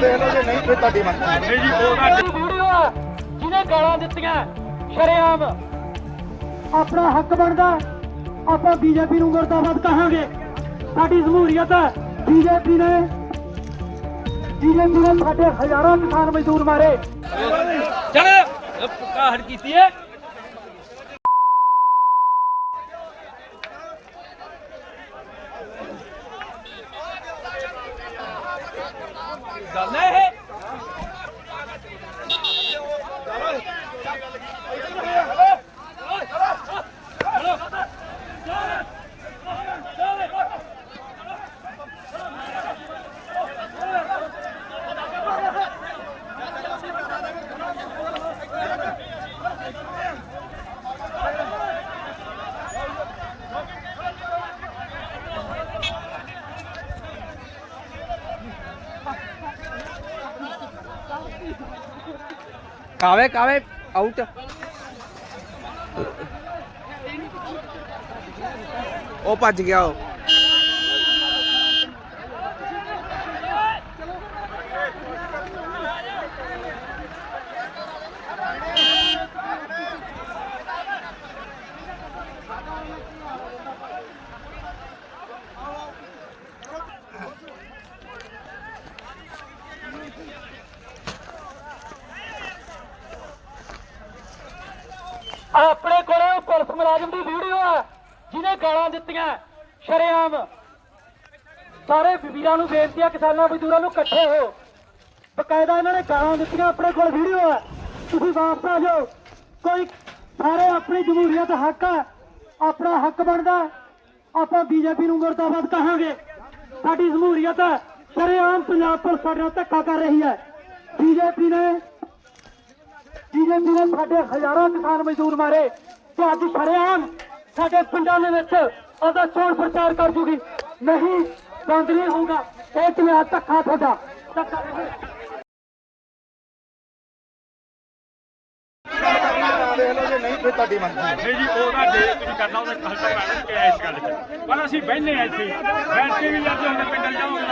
ਨਾ ਦੇਖ ਲਓ ਜੇ ਨਹੀਂ ਫਿਰ ਤੁਹਾਡੀ ਮਰਜ਼ੀ। ਨਹੀਂ ਜੀ ਉਹਦਾ ਵੀਡੀਓ ਆ ਜਿਹਨੇ ਗਾਲਾਂ ਦਿੱਤੀਆਂ ਸ਼ਰੇਆਮ। ਆਪਣਾ ਹੱਕ ਬਣਦਾ ਆਪਾਂ ਬੀਜੇਪੀ ਨੂੰ ਮੁਰਦਾਬਾਦ ਕਹਾਂਗੇ। ਸਾਡੀ ਜਮਹੂਰੀਅਤ ਹੈ ਬੀਜੇਪੀ ਨੇ ਬੀਜੇਪੀ ਨੇ ਸਾਡੇ ਹਜ਼ਾਰਾਂ ਕਿਸਾਨ ਮਜ਼ਦੂਰ ਮਾਰੇ। ਚਲ ਕਾਹੜ ਕੀਤੀ ਹੈ। ਗੱਲ ਹੈ ਇਹ? ਕਾਵੇ ਕਾਵੇ ਆਊਟ ਉਹ ਭੱਜ ਗਿਆ ਉਹ। ਆਪਣੇ ਕੋਲੇ ਪੁਲਿਸ ਮੁਲਾਜ਼ਮ ਦੀ ਵੀਡੀਓ ਆ, ਜਿਹਨੇ ਗਾਲਾਂ ਦਿੱਤੀਆਂ। ਸ਼ਰੇਆਮ। ਸਾਰੇ ਵੀਰਾਂ ਨੂੰ ਬੇਨਤੀ ਆ ਕਿਸਾਨਾਂ ਮਜ਼ਦੂਰਾਂ ਨੂੰ ਇਕੱਠੇ ਹੋ। ਬਕਾਇਦਾ ਇਹਨਾਂ ਨੇ ਗਾਲਾਂ ਦਿੱਤੀਆਂ, ਆਪਣੇ ਕੋਲ ਵੀਡੀਓ ਆ। ਤੁਸੀਂ ਵਾਪਸ ਆ ਜਾਓ। ਕੋਈ ਸਾਰੇ ਆਪਣੀ ਜਮਹੂਰੀਅਤ ਹੱਕ ਆ। ਆਪਣਾ ਹੱਕ ਬਣਦਾ। ਆਪਾਂ ਬੀਜੇਪੀ ਨੂੰ ਮੁਰਦਾਬਾਦ ਕਹਾਂਗੇ। ਸਾਡੀ ਜਮਹੂਰੀਅਤ ਹੈ ਸ਼ਰੇਆਮ ਪੰਜਾਬ ਪੁਲਿਸ ਸਾਡੇ ਨਾਲ ਧੱਕਾ ਕਰ ਰਹੀ ਹੈ ਬੀਜੇਪੀ ਨੇ ਬੀਜੇਪੀ ਨੇ ਸਾਡੇ ਹਜ਼ਾਰਾਂ ਕਿਸਾਨ ਮਜ਼ਦੂਰ ਮਾਰੇ, ਤੇ ਅੱਜ ਸ਼ਰੇਆਮ ਸਾਡੇ ਪਿੰਡਾਂ ਦੇ ਵਿੱਚ ਉਹਦਾ ਚੋਣ ਪ੍ਰਚਾਰ ਕਰ ਜੂਗੀ। ਨਹੀਂ, ਬੰਦ ਨਹੀਂ ਹੋਊਗਾ। ਇਹ ਤੁਹਾਨੂੰ ਧੱਕਾ ਤੁਹਾਡਾ। ਧੱਕਾ ਫਿਰ ਤੁਹਾਡੀ ਮਰਜ਼ੀ ਨਹੀਂ ਜੀ ਉਹਦਾ ਜੇ ਤੁਸੀਂ ਕਰਨਾ, ਉਹਦਾ ਹੱਲ ਤੱਕ ਆਣਾ ਕਿ ਇਸ ਗੱਲ 'ਚ। ਪਰ ਅਸੀਂ ਬਹਿਨੇ ਆ ਇੱਥੇ। ਬੈਠ ਕੇ ਵੀ ਜਦ ਹੁਣ ਪਿੰਡਲ ਜਾਵਾਂਗੇ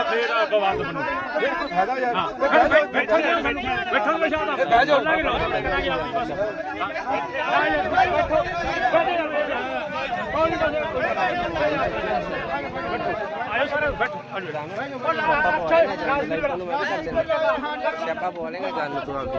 ਬਵਾਦ ਬਣੂ ਕੋਈ ਫਾਇਦਾ ਯਾਰ ਬੈਠੋ ਬੈਠੋ ਬੈਠੋ ਬਹਿ ਜਾਓ ਕਰਾਂਗੇ ਆਪਣੀ ਬਸ ਬੈਠੋ ਆਇਓ ਸਾਰੇ ਬੈਠੋ ਆਜੋ ਸਿਆਪਾ ਬੋਲੇਗਾ ਗੱਲ ਤੂੰ ਆਪਦੀ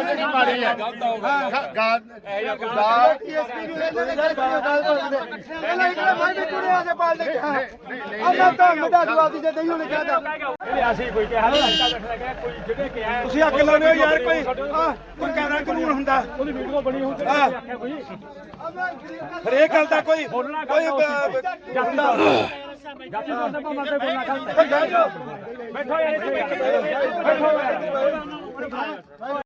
ਜਿਹੜੀ ਮਾਰੀ ਹੈ। ਗਾਲ ਗਾਲ ਟੀਐਸਪੀ ਨੂੰ ਇਹਦੇ ਨਾਲ ਗਾਲ ਪਾਉਂਦੇ ਪਹਿਲਾਂ ਇੱਕ ਮੈਂ ਵੀ ਟੁਰੇ ਆ ਕੇ ਪਾਲ ਦੇ ਅੱਲਾ ਤਾਂ ਮਦਾ ਦੁਆ ਦੀ ਜੇ ਨਹੀਂ ਉਹਨੇ ਕਹਦਾ ਅਸੀਂ ਕੋਈ ਕਿਹਾ ਕੋਈ ਜਿਹੜੇ ਕਿਹਾ ਤੁਸੀਂ ਅੱਗ ਲਾਉਂਦੇ ਹੋ ਯਾਰ ਕੋਈ ਕੋਈ ਕਾਇਦਾ ਕਾਨੂੰਨ ਹੁੰਦਾ। ਉਹਦੀ ਵੀਡੀਓ ਬਣੀ ਹੋਊ ਤੇ ਆਹ। ਆਖਿਆ ਕੋਈ। ਹਰੇਕ ਗੱਲ ਦਾ ਕੋਈ ਕੋਈ ਹੁੰਦਾ ਦਾ ਜਾਓ ਬੈਠੋ ਯਾਰ ਇੱਥੇ ਬੈਠੋ। ਬੈਠੋ।